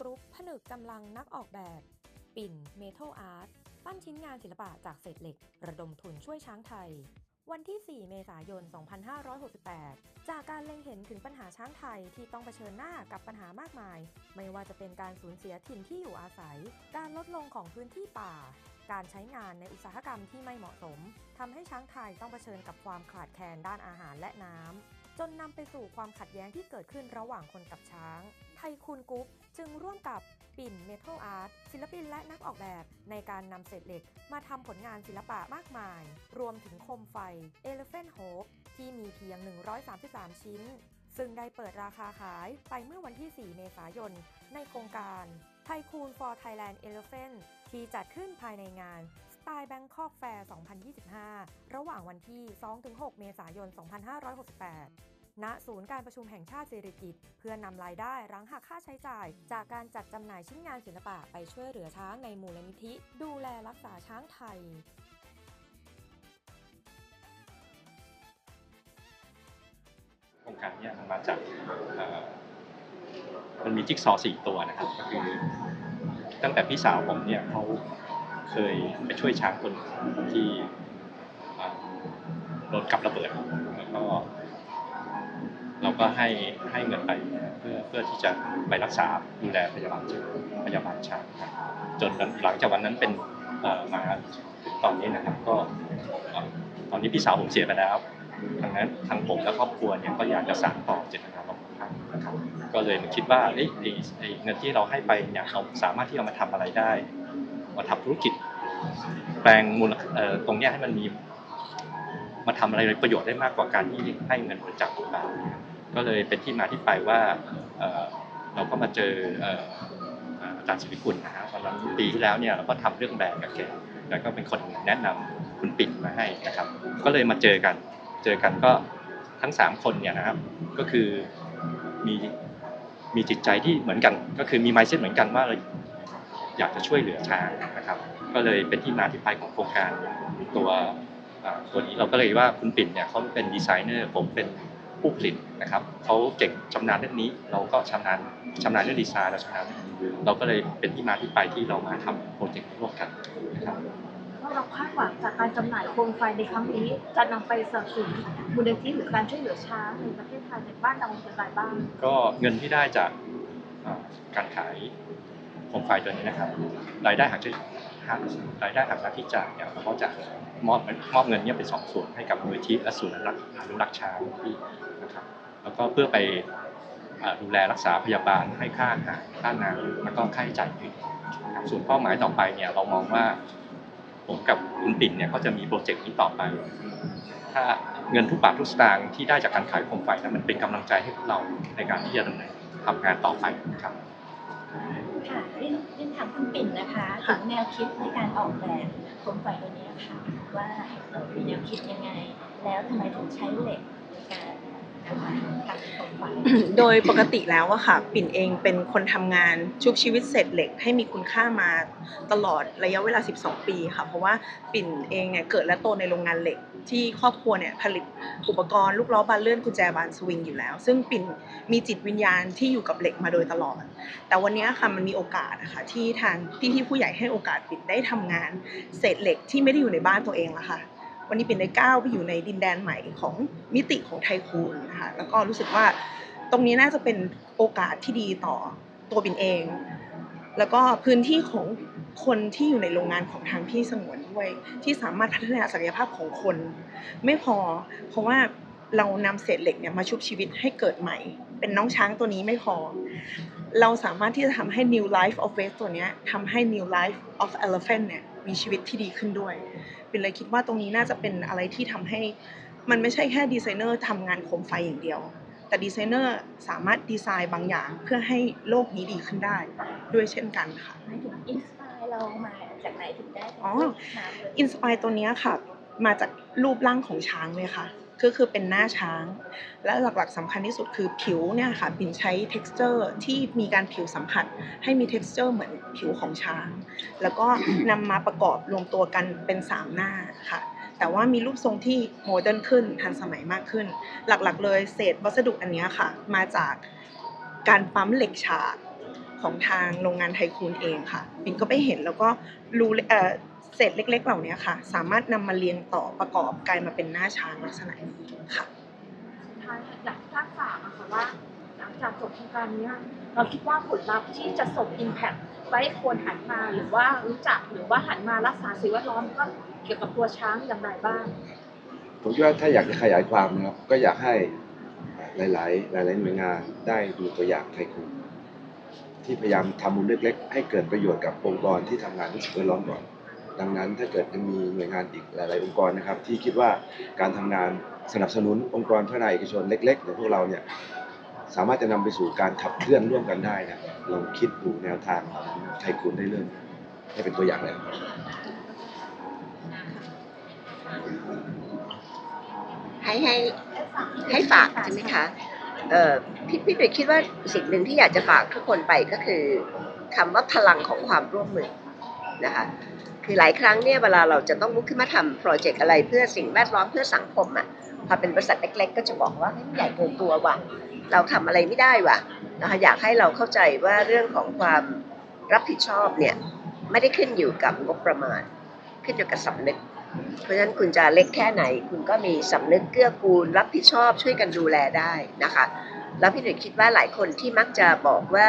กรุ๊ปผนึกกำลังนักออกแบบ ปิ่นเมทัลอาร์ตปั้นชิ้นงานศิลปะจากเศษเหล็ก ระดมทุนช่วยช้างไทย วันที่ 4 เมษายน 2568 จากการเล็งเห็นถึงปัญหาช้างไทยที่ต้องเผชิญหน้ากับปัญหามากมาย ไม่ว่าจะเป็นการสูญเสียถิ่นที่อยู่อาศัย การลดลงของพื้นที่ป่า การใช้งานในอุตสาหกรรมที่ไม่เหมาะสมทำให้ช้างไทยต้องเผชิญกับความขาดแคลนด้านอาหารและน้ำจนนำไปสู่ความขัดแย้งที่เกิดขึ้นระหว่างคนกับช้าง ไทคูนกรุ๊ปจึงร่วมกับปิ่นเมทัลอาร์ตศิลปินและนักออกแบบในการนำเศษเหล็ก มาทำผลงานศิลปะมากมาย รวมถึงโคมไฟ Elephant Hope ที่มีเพียง 133 ชิ้น ซึ่งได้เปิดราคาขายไปเมื่อวันที่ 4 เมษายน ในโครงการไทคูน for Thailand Elephant ที่จัดขึ้นภายในงานสไตล์แบงคอกแฟร์2025 ระหว่างวันที่ 2-6 เมษายน 2568 ณศูนย์การประชุมแห่งชาติสิริกิติ์เพื่อนำรายได้รังหักค่าใช้จ่าย จากการจัดจำหน่ายชิ้นงานศิลปะไปช่วยเหลือช้างในมูลนิธิ ดูแลรักษาช้างไทยโครงการนี้มันมาจากเอ่อมันมีจิ๊กซอสี่ตัวนะครับก็คือตั้งแต่พี่สาวผมเนี่ยเขาเคยไปช่วยช้างคนที่โดนกับระเบิดแล้วก็ เราก็ให้ให้เงินไปเพื่อเพื่อที่จะไปรักษาดูแลพยาบาลชาพยาบาลช้างครับจนหลังจากวันนั้นเป็นมาถึงตอนนี้นะครับก็ตอนนี้พี่สาวผมเสียไปแล้วทางนั้นทางผมและครอบครัวเนี่ยก็อยากจะสานต่อเจตนาของท่านนะครับก็เลยมาคิดว่าเอ้ยไอ้เงินที่เราให้ไปเนี่ยเราสามารถที่จะมาทำอะไรได้ มาทำธุรกิจ แปลงมูลตรงเนี้ยให้มันมี มาทำอะไรประโยชน์ได้มากกว่าการที่ให้เงินบริจาคต่างๆ ก็เลยเป็นที่มาที่ไปว่าเราก็มาเจออาจารย์ศิริกุลนะฮะตอนนั้นปีที่แล้วเนี่ยเราก็ทำเรื่องแบรนด์กับแกแล้วก็เป็นคนแนะนำคุณปิ่นมาให้นะครับ ก็เลยมาเจอกัน เจอกันก็ทั้งสามคนเนี่ยนะครับ ก็คือมีมีจิตใจที่เหมือนกัน ก็คือมี mindset เหมือนกันว่าเราอยากจะช่วยเหลือช้างนะครับ ก็เลยเป็นที่มาที่ไปของโครงการตัวตัวนี้เราก็เลยว่าคุณปิ่นเนี่ยเขาเป็นดีไซเนอร์ผมเป็น ผู้ผลิตนะครับเขาเก่งชำนาญเรื่องนี้ เราก็ชำนาญชำนาญเรื่องดีไซน์เราชำนาญเรื่องนี้เราก็เลยเป็นที่มาที่ไปที่เรามาทำโปรเจกต์นี้ร่วมกันนะครับว่าเราคาดหวังจากการจำหน่ายโคมไฟในครั้งนี้ จะนำไปสนับสนุนมูลนิธิหรือการช่วยเหลือช้างในประเทศไทยในบ้านเราเป็นไรบ้าง ก็เงินที่ได้จากอ่าการขายโคมไฟตัวนี้นะครับรายได้หักจะ หักรายได้หักหน้าที่จ่ายเนี่ยเราก็จะมอบมอบเงินเนี่ยเป็นสองส่วนให้กับมูลนิธิและศูนย์อนุรักษ์อนุรักษ์ช้างที่นะครับแล้วก็เพื่อไปดูแลรักษาพยาบาลให้ค่าอาหารค่าน้ำแล้วก็ค่าใช้จ่ายอื่นครับส่วนเป้าหมายต่อไปเนี่ยเรามองว่าผมกับคุณปิ่นเนี่ยก็จะมีโปรเจกต์นี้ต่อไป ถ้าเงินทุกบาททุกสตางค์ที่ได้จากการขายโคมไฟนั้นมันเป็นกำลังใจให้พวกเราในการที่จะดำเนินทำงานต่อไปครับ ค่ะเรียนเรียนถามคุณปิ่นนะคะถึงแนวคิดในการออกแบบโคมไฟตัวนี้ค่ะ ว่าเรามีแนวคิดยังไง แล้วทำไมถึงใช้เหล็ก โดยปกติแล้วอะค่ะ ปิ่นเองเป็นคนทำงานชุบชีวิตเศษเหล็กให้มีคุณค่ามาตลอดระยะเวลา 12 ปีค่ะ เพราะว่าปิ่นเองเนี่ยเกิดและโตในโรงงานเหล็ก ที่ครอบครัวเนี่ยผลิตอุปกรณ์ลูกล้อบานเลื่อนกุญแจบานสวิงอยู่แล้ว ซึ่งปิ่นมีจิตวิญญาณที่อยู่กับเหล็กมาโดยตลอด แต่วันนี้ค่ะมันมีโอกาสนะคะที่ทางพี่ที่ผู้ใหญ่ให้โอกาสปิ่นได้ทำงานเศษเหล็กที่ไม่ได้อยู่ในบ้านตัวเองละค่ะ วันนี้ปิ่นได้ก้าวไปอยู่ในดินแดนใหม่ของมิติของไทคูนนะคะแล้วก็รู้สึกว่าตรงนี้น่าจะเป็นโอกาสที่ดีต่อตัวปิ่นเอง แล้วก็พื้นที่ของคนที่อยู่ในโรงงานของทางพี่สงวนด้วย ที่สามารถพัฒนาศักยภาพของคน ไม่พอ เพราะว่าเรานำเศษเหล็กเนี่ยมาชุบชีวิตให้เกิดใหม่ เป็นน้องช้างตัวนี้ไม่พอ เราสามารถที่จะทำให้ new life of waste ตัวเนี้ยทำให้ new life of elephant เนี่ยมีชีวิตที่ดีขึ้นด้วย เป็นเลยคิดว่าตรงนี้น่าจะเป็นอะไรที่ทำให้มันไม่ใช่แค่ดีไซเนอร์ทำงานโคมไฟอย่างเดียว แต่ดีไซเนอร์สามารถดีไซน์บางอย่างเพื่อให้โลกนี้ดีขึ้นได้ ด้วยเช่นกันค่ะหมายถึงอินสปายเรามาจากไหนถึงได้อ๋อน้ำเลยอินสปายตัวเนี้ยค่ะ มาจากรูปร่างของช้างเลยค่ะ ก็คือเป็นหน้าช้าง และหลักๆสำคัญที่สุดคือผิวเนี่ยค่ะปิ่นใช้ texture ที่มีการผิวสัมผัส ให้มี texture เหมือนผิวของช้าง แล้วก็นำมาประกอบรวมตัวกันเป็นสามหน้าค่ะแต่ว่ามีรูปทรงที่โมเดิร์นขึ้นทันสมัยมากขึ้น หลักๆ เลยเศษวัสดุอันนี้ค่ะ มาจากการปั๊มเหล็กฉากของทางโรงงานไทคูนเองค่ะปินก็ไปเห็นแล้วก็รู้เลยเอ่อ เศษเล็ก ๆ เหล่านี้ค่ะ สามารถนำมาเรียงต่อประกอบกลายมาเป็นหน้าช้างลักษณะนี้ค่ะสุดท้ายอยากให้ท่านฝากอะค่ะว่า หลังจากจบโครงการเนี้ยเราคิดว่าผลลัพธ์ที่จะส่งอิมแพคไปให้คนหันมาหรือว่ารู้จักหรือว่าหันมารักษาสิ่งแวดล้อมก็เกี่ยวกับตัวช้างอย่างไรบ้างผมคิดว่าถ้าอยากจะขยายความนะครับ ก็อยากให้หลาย ๆ หลาย ๆ หน่วยงานได้ดูตัวอย่างไทยคุณที่พยายามทำมุมเล็ก ๆ ให้เกิดประโยชน์กับองค์กรที่ทำงานที่สิ่งแวดล้อมก่อน ดังนั้นถ้าเกิดยังมีหน่วยงานอีกหลาย ๆ องค์กรนะครับ ที่คิดว่าการทำงานสนับสนุนองค์กรพัฒนเอกชนเล็กๆอย่างพวกเราเนี่ยสามารถจะนำไปสู่การขับเคลื่อนร่วมกันได้นะลองคิดดูแนวทางของไทยคุณได้เรื่องให้เป็นตัวอย่างเลยให้ให้ให้ฝากใช่ไหมคะเอ่อพี่พี่ดุยคิดว่าสิ่งหนึ่งที่อยากจะฝากทุกคนไปก็คือคำว่าพลังของความร่วมมือนะคะ คือหลายครั้งเนี่ยเวลาเราจะต้องลุกขึ้นมาทำโปรเจกต์อะไรเพื่อสิ่งแวดล้อมเพื่อสังคมอะพอเป็นบริษัทเล็กๆ ก็จะบอกว่าเฮ้ยมันใหญ่เกินตัวว่ะเราทำอะไรไม่ได้ว่ะนะคะอยากให้เราเข้าใจว่าเรื่องของความรับผิดชอบเนี่ยไม่ได้ขึ้นอยู่กับงบประมาณ ขึ้นอยู่กับสำนึก เพราะฉะนั้นคุณจะเล็กแค่ไหน คุณก็มีสำนึกเกื้อกูล รับผิดชอบช่วยกันดูแลได้นะคะแล้วพี่หนุ่ยคิดว่าหลายคนที่มักจะบอกว่า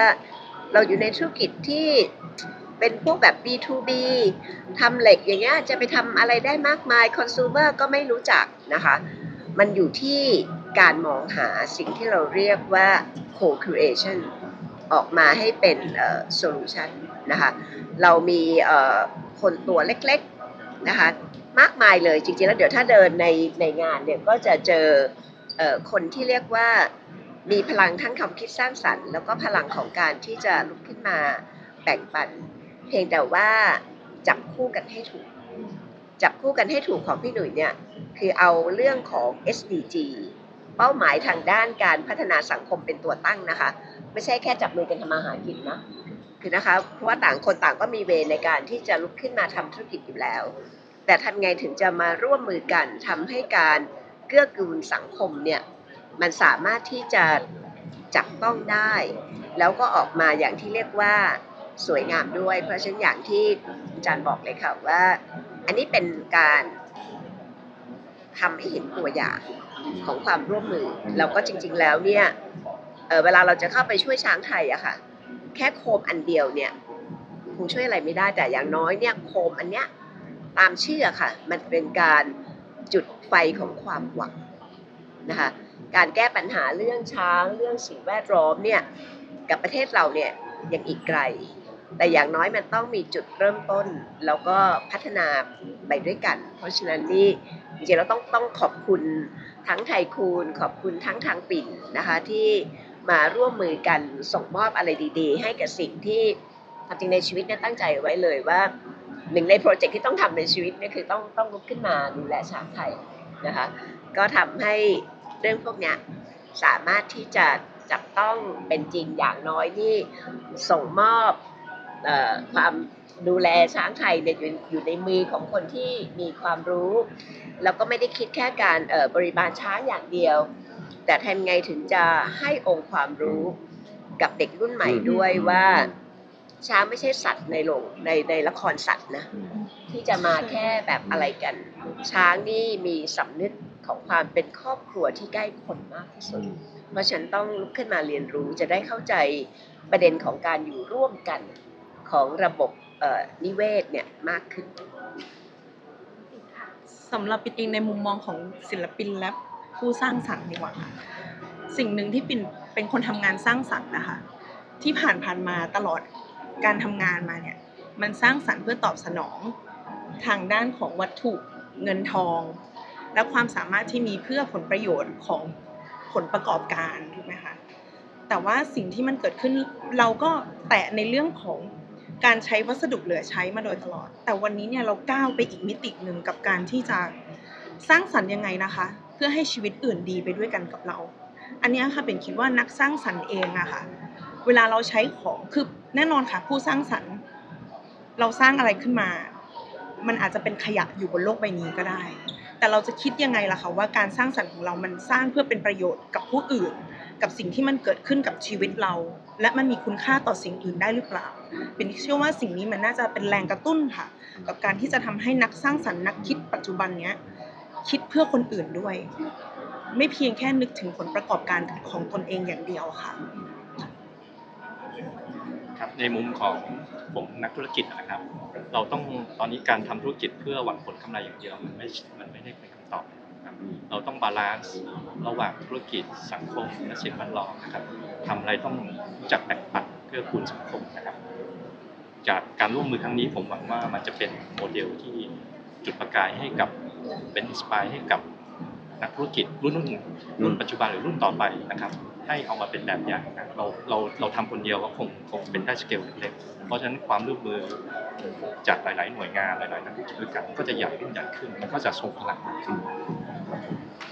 เราอยู่ในธุรกิจที่ เป็นพวกแบบ B2B ทำเหล็กอย่างเงี้ยจะไปทำอะไรได้มากมายคอน sumer ก็ไม่รู้จักนะคะ มันอยู่ที่การมองหาสิ่งที่เราเรียกว่า co-creation ออกมาให้เป็นเอ่อ solution นะคะเรามีคนตัวเล็กๆนะคะมากมายเลยจริงๆแล้วเดี๋ยวถ้าเดินในในงานเนี่ยก็จะเจอเอ่อคนที่เรียกว่ามีพลังทั้งความคิดสร้างสรรค์ แล้วก็พลังของการที่จะลุกขึ้นมาแบ่งปัน เพียงแต่ว่าจับคู่กันให้ถูก จับคู่กันให้ถูกของพี่หนุ่ยเนี่ยคือเอาเรื่องของ SDG เป้าหมายทางด้านการพัฒนาสังคมเป็นตัวตั้งนะคะ ไม่ใช่แค่จับมือกันทำมาหากินนะคือนะคะเพราะว่าต่างคนต่างก็มีเวในการที่จะลุกขึ้นมาทำธุรกิจอยู่แล้ว แต่ทำไงถึงจะมาร่วมมือกันทำให้การเกื้อกูลสังคมเนี่ยมันสามารถที่จะจับต้องได้ แล้วก็ออกมาอย่างที่เรียกว่า สวยงามด้วย เพราะฉะนั้นอย่างที่อาจารย์บอกเลยค่ะว่า อันนี้เป็นการทำให้เห็นตัวอย่างของความร่วมมือ แล้วก็จริง ๆ แล้วเนี่ยเออเวลาเราจะเข้าไปช่วยช้างไทยอะค่ะ แค่โคมอันเดียวเนี่ยคงช่วยอะไรไม่ได้แต่อย่างน้อยเนี่ยโคมอันเนี้ยตามเชื่อค่ะ มันเป็นการจุดไฟของความหวังนะคะการแก้ปัญหาเรื่องช้างเรื่องสิ่งแวดล้อมเนี่ยกับประเทศเราเนี่ยยังอีกไกล แต่อย่างน้อยมันต้องมีจุดเริ่มต้น แล้วก็พัฒนาไปด้วยกัน เพราะฉะนั้นนี่จริงๆเราต้องต้องขอบคุณทั้งไทยคูณขอบคุณทั้งทางปิ่นนะคะที่มาร่วมมือกันส่งมอบอะไรดีๆ ให้กับสิ่งที่ความจริงในชีวิตเนี่ยตั้งใจไว้เลยว่าหนึ่งในโปรเจกต์ที่ต้องทำในชีวิตเนี่ยคือต้องต้องลุกขึ้นมาดูแลช้างไทยนะคะก็ทำให้เรื่องพวกเนี้ยสามารถที่จะจับต้องเป็นจริงอย่างน้อยที่ส่งมอบ ความดูแลช้างไทยเนี่ยอยู่อยู่ในมือของคนที่มีความรู้ แล้วก็ไม่ได้คิดแค่การเอ่อบริบาลช้างอย่างเดียว แต่ทำไงถึงจะให้องค์ความรู้กับเด็กรุ่นใหม่ด้วยว่าช้างไม่ใช่สัตว์ในโรงในในละครสัตว์นะที่จะมาแค่แบบอะไรกัน ช้างนี่มีสำนึกของความเป็นครอบครัวที่ใกล้คนมากที่สุดเพราะฉันต้องลุกขึ้นมาเรียนรู้จะได้เข้าใจประเด็นของการอยู่ร่วมกัน ของระบบนิเวศเนี่ยมากขึ้นสำหรับปินเองในมุมมองของศิลปินและผู้สร้างสรรค์ดีกว่าค่ะสิ่งหนึ่งที่ปิ่นเป็นคนทำงานสร้างสรรค์นะคะ ที่ผ่านผ่านมาตลอดการทำงานมาเนี่ยมันสร้างสรรค์เพื่อตอบสนองทางด้านของวัตถุเงินทอง และความสามารถที่มีเพื่อผลประโยชน์ของผลประกอบการถูกไหมคะแต่ว่าสิ่งที่มันเกิดขึ้นเราก็แตะในเรื่องของ การใช้วัสดุเหลือใช้มาโดยตลอด แต่วันนี้เนี่ยเราก้าวไปอีกมิติหนึ่งกับการที่จะสร้างสรรค์ยังไงนะคะ เพื่อให้ชีวิตอื่นดีไปด้วยกันกับเรา อันนี้ค่ะเป็นคิดว่านักสร้างสรรค์เองอะค่ะ เวลาเราใช้ของคือแน่นอนค่ะ ผู้สร้างสรรค์ เราสร้างอะไรขึ้นมา มันอาจจะเป็นขยะอยู่บนโลกใบนี้ก็ได้ แต่เราจะคิดยังไงล่ะคะว่าการสร้างสรรค์ของเรามันสร้างเพื่อเป็นประโยชน์กับผู้อื่น กับสิ่งที่มันเกิดขึ้นกับชีวิตเรา และมันมีคุณค่าต่อสิ่งอื่นได้หรือเปล่า เป็นเชื่อว่าสิ่งนี้มันน่าจะเป็นแรงกระตุ้นค่ะ กับการที่จะทำให้นักสร้างสรรค์นักคิดปัจจุบันเนี้ยคิดเพื่อคนอื่นด้วย ไม่เพียงแค่นึกถึงผลประกอบการของตนเองอย่างเดียวค่ะครับในมุมของผมนักธุรกิจนะครับ เราต้องตอนนี้การทำธุรกิจเพื่อหวังผลกำไรอย่างเดียวมันไม่มันไม่ได้เป็นคำตอบครับ เราต้องบาลานซ์ระหว่างธุรกิจสังคมและสิ่งแวดล้อมนะครับทำอะไรต้องรู้จักแบ่งปันเพื่อคุณสังคมนะครับ จากการร่วมมือครั้งนี้ผมหวังว่ามันจะเป็นโมเดลที่จุดประกายให้กับเป็นอินสปายให้กับนักธุรกิจรุ่นรุ่นรุ่นปัจจุบันหรือรุ่นต่อไปนะครับ ให้เอามาเป็นแบบอย่างนะเราเราเราทำคนเดียวก็คงคงเป็นได้สเกลเล็กเพราะฉะนั้นความร่วมมือจากหลาย ๆ หน่วยงานหลาย ๆ นักธุรกิจด้วยกันก็จะใหญ่ขึ้นใหญ่ขึ้นมันก็จะทรงพลังมากขึ้น Thank you.